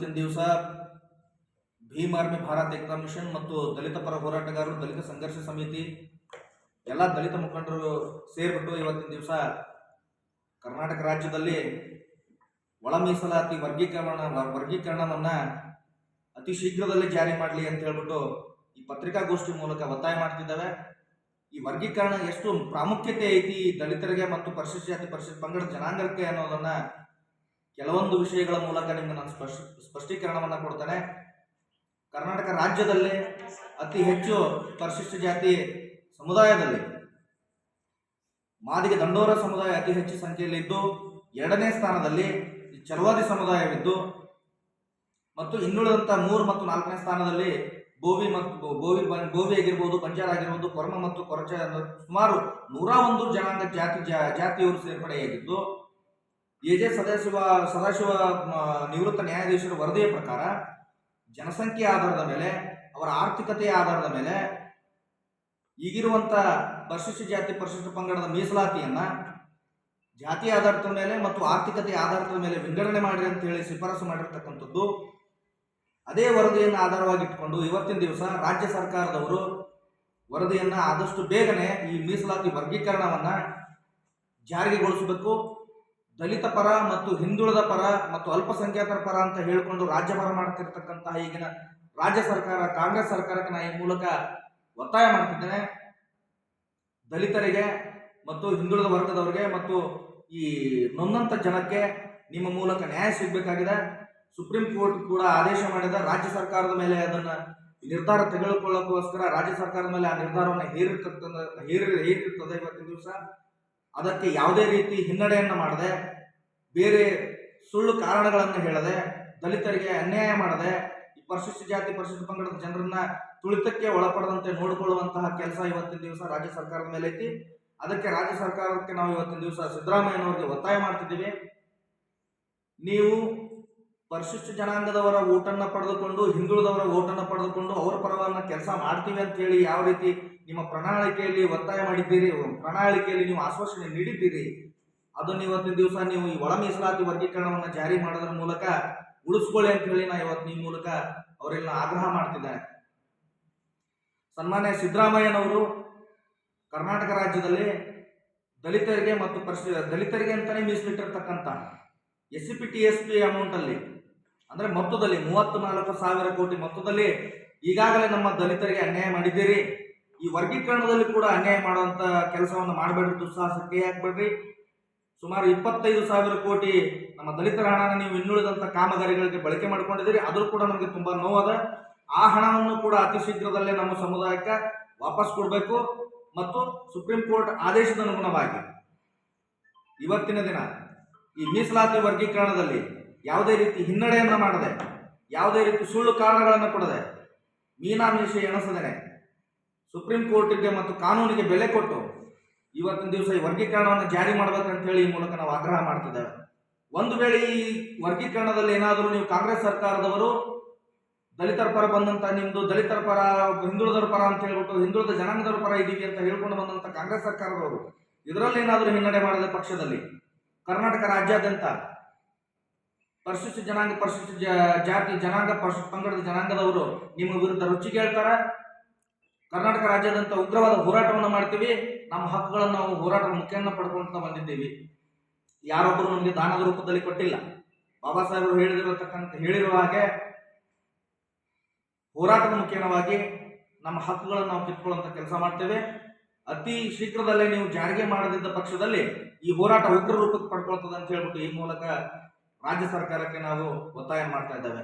ಇವತ್ತಿನ ದಿವಸ ಭೀಮ್ ಆರ್ಮಿ ಭಾರತ್ ಏಕತಾ ಮಿಷನ್ ಮತ್ತು ದಲಿತ ಪರ ಹೋರಾಟಗಾರರು, ದಲಿತ ಸಂಘರ್ಷ ಸಮಿತಿ, ಎಲ್ಲ ದಲಿತ ಮುಖಂಡರು ಸೇರಿಬಿಟ್ಟು ಇವತ್ತಿನ ದಿವಸ ಕರ್ನಾಟಕ ರಾಜ್ಯದಲ್ಲಿ ಒಳ ಮೀಸಲಾತಿ ವರ್ಗೀಕರಣ, ವರ್ಗೀಕರಣವನ್ನು ಅತಿ ಶೀಘ್ರದಲ್ಲಿ ಜಾರಿ ಮಾಡಲಿ ಅಂತ ಹೇಳ್ಬಿಟ್ಟು ಈ ಪತ್ರಿಕಾಗೋಷ್ಠಿ ಮೂಲಕ ಒತ್ತಾಯ ಮಾಡ್ತಿದ್ದಾವೆ. ಈ ವರ್ಗೀಕರಣ ಎಷ್ಟು ಪ್ರಾಮುಖ್ಯತೆ ಐತಿ ದಲಿತರಿಗೆ ಮತ್ತು ಪರಿಶಿಷ್ಟ ಜಾತಿ ಪರಿಶಿಷ್ಟ ಪಂಗಡ ಜನಾಂಗಕ್ಕೆ ಅನ್ನೋದನ್ನ ಕೆಲವೊಂದು ವಿಷಯಗಳ ಮೂಲಕ ನಿಮ್ಗೆ ನಾನು ಸ್ಪಷ್ಟ, ಸ್ಪಷ್ಟೀಕರಣವನ್ನು ಕೊಡ್ತೇನೆ. ಕರ್ನಾಟಕ ರಾಜ್ಯದಲ್ಲಿ ಅತಿ ಹೆಚ್ಚು ಪರಿಶಿಷ್ಟ ಜಾತಿ ಸಮುದಾಯದಲ್ಲಿ ಮಾದಿಗೆ ದಂಡೋರ ಸಮುದಾಯ ಅತಿ ಹೆಚ್ಚು ಸಂಖ್ಯೆಯಲ್ಲಿದ್ದು ಎರಡನೇ ಸ್ಥಾನದಲ್ಲಿ ಈ ಚಲವಾದಿ ಸಮುದಾಯವಿದ್ದು, ಮತ್ತು ಇನ್ನುಳಿದಂಥ ಮೂರು ಮತ್ತು ನಾಲ್ಕನೇ ಸ್ಥಾನದಲ್ಲಿ ಬೋವಿ ಮತ್ತು ಗೋವಿ ಬೋವಿ ಆಗಿರ್ಬೋದು, ಬಂಜಾರ ಆಗಿರ್ಬೋದು, ಕೊರಮ ಮತ್ತು ಕೊರಚ ಸುಮಾರು ನೂರ ಒಂದು ಜನಾಂಗ ಜಾತಿ ಜಾತಿಯವರು ಸೇರ್ಪಡೆಯಾಗಿದ್ದು ಎ ಜೆ ಸದಾಶಿವ ಸದಾಶಿವ ನಿವೃತ್ತ ನ್ಯಾಯಾಧೀಶರ ವರದಿಯ ಪ್ರಕಾರ ಜನಸಂಖ್ಯೆ ಆಧಾರದ ಮೇಲೆ, ಅವರ ಆರ್ಥಿಕತೆಯ ಆಧಾರದ ಮೇಲೆ ಈಗಿರುವಂಥ ಪರಿಶಿಷ್ಟ ಜಾತಿ, ಪರಿಶಿಷ್ಟ ಪಂಗಡದ ಮೀಸಲಾತಿಯನ್ನು ಜಾತಿ ಆಧಾರದ ಮೇಲೆ ಮತ್ತು ಆರ್ಥಿಕತೆ ಆಧಾರದ ಮೇಲೆ ವಿಂಗಡಣೆ ಮಾಡಿರಿ ಅಂತ ಹೇಳಿ ಶಿಫಾರಸು ಮಾಡಿರ್ತಕ್ಕಂಥದ್ದು. ಅದೇ ವರದಿಯನ್ನು ಆಧಾರವಾಗಿಟ್ಟುಕೊಂಡು ಇವತ್ತಿನ ದಿವಸ ರಾಜ್ಯ ಸರ್ಕಾರದವರು ವರದಿಯನ್ನ ಆದಷ್ಟು ಬೇಗನೆ ಈ ಮೀಸಲಾತಿ ವರ್ಗೀಕರಣವನ್ನ ಜಾರಿಗೆಗೊಳಿಸಬೇಕು ದಲಿತ ಪರ ಮತ್ತು ಹಿಂದುಳಿದ ಪರ ಮತ್ತು ಅಲ್ಪಸಂಖ್ಯಾತರ ಪರ ಅಂತ ಹೇಳಿಕೊಂಡು ರಾಜ್ಯಪರ ಮಾಡ್ತಿರ್ತಕ್ಕಂತಹ ಈಗಿನ ರಾಜ್ಯ ಸರ್ಕಾರ, ಕಾಂಗ್ರೆಸ್ ಸರ್ಕಾರಕ್ಕೆ ನಾನು ಈ ಮೂಲಕ ಒತ್ತಾಯ ಮಾಡ್ತಿದ್ದೇನೆ. ದಲಿತರಿಗೆ ಮತ್ತು ಹಿಂದುಳಿದ ವರ್ಗದವರಿಗೆ ಮತ್ತು ಈ ನೊಂದಂತ ಜನಕ್ಕೆ ನಿಮ್ಮ ಮೂಲಕ ನ್ಯಾಯ ಸಿಗಬೇಕಾಗಿದೆ. ಸುಪ್ರೀಂ ಕೋರ್ಟ್ ಕೂಡ ಆದೇಶ ಮಾಡಿದ ರಾಜ್ಯ ಸರ್ಕಾರದ ಮೇಲೆ ಅದನ್ನ ನಿರ್ಧಾರ ತೆಗೆದುಕೊಳ್ಳೋಕ್ಕೋಸ್ಕರ ರಾಜ್ಯ ಸರ್ಕಾರದ ಮೇಲೆ ಆ ನಿರ್ಧಾರವನ್ನು ಹೇರಿರ್ತಕ್ಕಂಥ ಹೇರಿ ಹೇರಿರ್ತದೆ ಇವತ್ತಿನ ದಿವಸ. ಅದಕ್ಕೆ ಯಾವುದೇ ರೀತಿ ಹಿನ್ನಡೆಯನ್ನು ಮಾಡದೆ, ಬೇರೆ ಸುಳ್ಳು ಕಾರಣಗಳನ್ನು ಹೇಳದೆ, ದಲಿತರಿಗೆ ಅನ್ಯಾಯ ಮಾಡದೆ ಪರಿಶಿಷ್ಟ ಜಾತಿ, ಪರಿಶಿಷ್ಟ ಪಂಗಡದ ಜನರನ್ನ ತುಳಿತಕ್ಕೆ ಒಳಪಡದಂತೆ ನೋಡಿಕೊಳ್ಳುವಂತಹ ಕೆಲಸ ಇವತ್ತಿನ ದಿವಸ ರಾಜ್ಯ ಸರ್ಕಾರದ ಮೇಲೆ ಐತಿ. ಅದಕ್ಕೆ ರಾಜ್ಯ ಸರ್ಕಾರಕ್ಕೆ ನಾವು ಇವತ್ತಿನ ದಿವಸ ಸಿದ್ದರಾಮಯ್ಯನವರಿಗೆ ಒತ್ತಾಯ ಮಾಡ್ತಿದ್ದೀವಿ. ನೀವು ಪರಿಶಿಷ್ಟ ಜನಾಂಗದವರ ಓಟನ್ನು ಪಡೆದುಕೊಂಡು, ಹಿಂದುಳಿದವರ ಓಟನ್ನು ಪಡೆದುಕೊಂಡು ಅವರ ಪರವಾಗಿ ಕೆಲಸ ಮಾಡ್ತೀವಿ ಅಂತ ಹೇಳಿ ಯಾವ ರೀತಿ ನಿಮ್ಮ ಪ್ರಣಾಳಿಕೆಯಲ್ಲಿ ಒತ್ತಾಯ ಮಾಡಿದ್ದೀರಿ ಪ್ರಣಾಳಿಕೆಯಲ್ಲಿ ನೀವು ಆಶ್ವಾಸನೆ ನೀಡಿದ್ದೀರಿ ಅದನ್ನು ಇವತ್ತಿನ ದಿವಸ ನೀವು ಈ ಒಳ ಮೀಸಲಾತಿ ವರ್ಗೀಕರಣವನ್ನು ಜಾರಿ ಮಾಡೋದ್ರ ಮೂಲಕ ಉಳಿಸ್ಕೊಳ್ಳಿ ಅಂತ ಹೇಳಿ ನಾ ಇವತ್ತು ನಿಮ್ಮ ಮೂಲಕ ಅವರೆಲ್ಲ ಆಗ್ರಹ ಮಾಡ್ತಿದ್ದಾರೆ. ಸನ್ಮಾನ್ಯ ಸಿದ್ದರಾಮಯ್ಯನವರು ಕರ್ನಾಟಕ ರಾಜ್ಯದಲ್ಲಿ ದಲಿತರಿಗೆ ಮತ್ತು ಪರಿಶಿ ದಲಿತರಿಗೆ ಅಂತಾನೆ ಮೀಸಲಿಟ್ಟಿರ್ತಕ್ಕಂಥ S C P T S P ಅಮೌಂಟಲ್ಲಿ ಅಂದರೆ ಮೊತ್ತದಲ್ಲಿ ಮೂವತ್ತು ನಾಲ್ಕು ಸಾವಿರ ಕೋಟಿ ಮೊತ್ತದಲ್ಲಿ ಈಗಾಗಲೇ ನಮ್ಮ ದಲಿತರಿಗೆ ಅನ್ಯಾಯ ಮಾಡಿದ್ದೀರಿ. ಈ ವರ್ಗೀಕರಣದಲ್ಲಿ ಕೂಡ ಅನ್ಯಾಯ ಮಾಡುವಂಥ ಕೆಲಸವನ್ನು ಮಾಡಬೇಡ್ರಿ ದುಸ್ಸಾಹಸಕ್ಕೆ. ಹಾಕ್ಬೇಡ್ರಿ ಸುಮಾರು ಇಪ್ಪತ್ತೈದು ಸಾವಿರ ಕೋಟಿ ನಮ್ಮ ದಲಿತರ ಹಣನ ನೀವು ಇನ್ನುಳಿದಂಥ ಕಾಮಗಾರಿಗಳಿಗೆ ಬಳಕೆ ಮಾಡ್ಕೊಂಡಿದ್ದೀರಿ. ಅದ್ರೂ ಕೂಡ ನಮಗೆ ತುಂಬ ನೋವಾದ. ಆ ಹಣವನ್ನು ಕೂಡ ಅತಿ ಶೀಘ್ರದಲ್ಲೇ ನಮ್ಮ ಸಮುದಾಯಕ್ಕೆ ವಾಪಸ್ ಕೊಡಬೇಕು. ಮತ್ತು ಸುಪ್ರೀಂ ಕೋರ್ಟ್ ಆದೇಶದ ಅನುಗುಣವಾಗಿ ಇವತ್ತಿನ ದಿನ ಈ ಮೀಸಲಾತಿ ವರ್ಗೀಕರಣದಲ್ಲಿ ಯಾವುದೇ ರೀತಿ ಹಿನ್ನಡೆಯನ್ನು ಮಾಡದೆ, ಯಾವುದೇ ರೀತಿ ಸುಳ್ಳು ಕಾರಣಗಳನ್ನು ಕೊಡದೆ, ಮೀನಾಮೀಷ ಎಣಿಸದೇನೆ ಸುಪ್ರೀಂ ಕೋರ್ಟಿಗೆ ಮತ್ತು ಕಾನೂನಿಗೆ ಬೆಲೆ ಕೊಟ್ಟು ಇವತ್ತಿನ ದಿವಸ ಈ ವರ್ಗೀಕರಣವನ್ನು ಜಾರಿ ಮಾಡಬೇಕಂತ ಹೇಳಿ ಈ ಮೂಲಕ ನಾವು ಆಗ್ರಹ ಮಾಡ್ತಿದ್ದೇವೆ. ಒಂದು ವೇಳೆ ಈ ವರ್ಗೀಕರಣದಲ್ಲಿ ಏನಾದರೂ ನೀವು ಕಾಂಗ್ರೆಸ್ ಸರ್ಕಾರದವರು ದಲಿತರ ಪರ ಬಂದಂತ, ನಿಮ್ದು ದಲಿತರ ಪರ ಹಿಂದುಳಿದರ ಪರ ಅಂತ ಹೇಳ್ಬಿಟ್ಟು ಹಿಂದುಳಿದ ಜನಾಂಗದವರ ಪರ ಇದ್ದೀವಿ ಅಂತ ಹೇಳ್ಕೊಂಡು ಬಂದಂತ ಕಾಂಗ್ರೆಸ್ ಸರ್ಕಾರದವರು, ಇದರಲ್ಲಿ ಏನಾದರೂ ಹಿನ್ನಡೆ ಮಾಡಿದ ಪಕ್ಷದಲ್ಲಿ ಕರ್ನಾಟಕ ರಾಜ್ಯಾದ್ಯಂತ ಪರಿಶಿಷ್ಟ ಜನಾಂಗ, ಪರಿಶಿಷ್ಟ ಜಾತಿ, ಜನಾಂಗ, ಪರಿಶಿಷ್ಟ ಪಂಗಡದ ಜನಾಂಗದವರು ನಿಮ್ಮ ವಿರುದ್ಧ ರುಚಿಗೆ ಹೇಳ್ತಾರೆ ಕರ್ನಾಟಕ ರಾಜ್ಯಾದ್ಯಂತ ಉಗ್ರವಾದ ಹೋರಾಟವನ್ನು ಮಾಡ್ತೀವಿ, ನಮ್ಮ ಹಕ್ಕುಗಳನ್ನು ನಾವು ಹೋರಾಟದ ಮುಖೇನ ಪಡ್ಕೊಂತ ಬಂದಿದ್ದೀವಿ. ಯಾರೊಬ್ಬರು ನಮಗೆ ದಾನದ ರೂಪದಲ್ಲಿ ಕೊಟ್ಟಿಲ್ಲ. ಬಾಬಾ ಸಾಹೇಬರು ಹೇಳಿದಿರತಕ್ಕಂಥ, ಹೇಳಿರುವ ಹಾಗೆ ಹೋರಾಟದ ಮುಖೇನವಾಗಿ ನಮ್ಮ ಹಕ್ಕುಗಳನ್ನು ನಾವು ಕಿತ್ಕೊಳ್ಳುವಂಥ ಕೆಲಸ ಮಾಡ್ತೇವೆ. ಅತಿ ಶೀಘ್ರದಲ್ಲೇ ನೀವು ಜಾರಿಗೆ ಮಾಡದಿದ್ದ ಪಕ್ಷದಲ್ಲಿ ಈ ಹೋರಾಟ ಉಗ್ರ ರೂಪಕ್ಕೆ ಪಡ್ಕೊಳ್ತದೆ ಅಂತ ಹೇಳ್ಬಿಟ್ಟು ಈ ಮೂಲಕ ರಾಜ್ಯ ಸರ್ಕಾರಕ್ಕೆ ನಾವು ಒತ್ತಾಯ ಮಾಡ್ತಾ ಇದ್ದೇವೆ.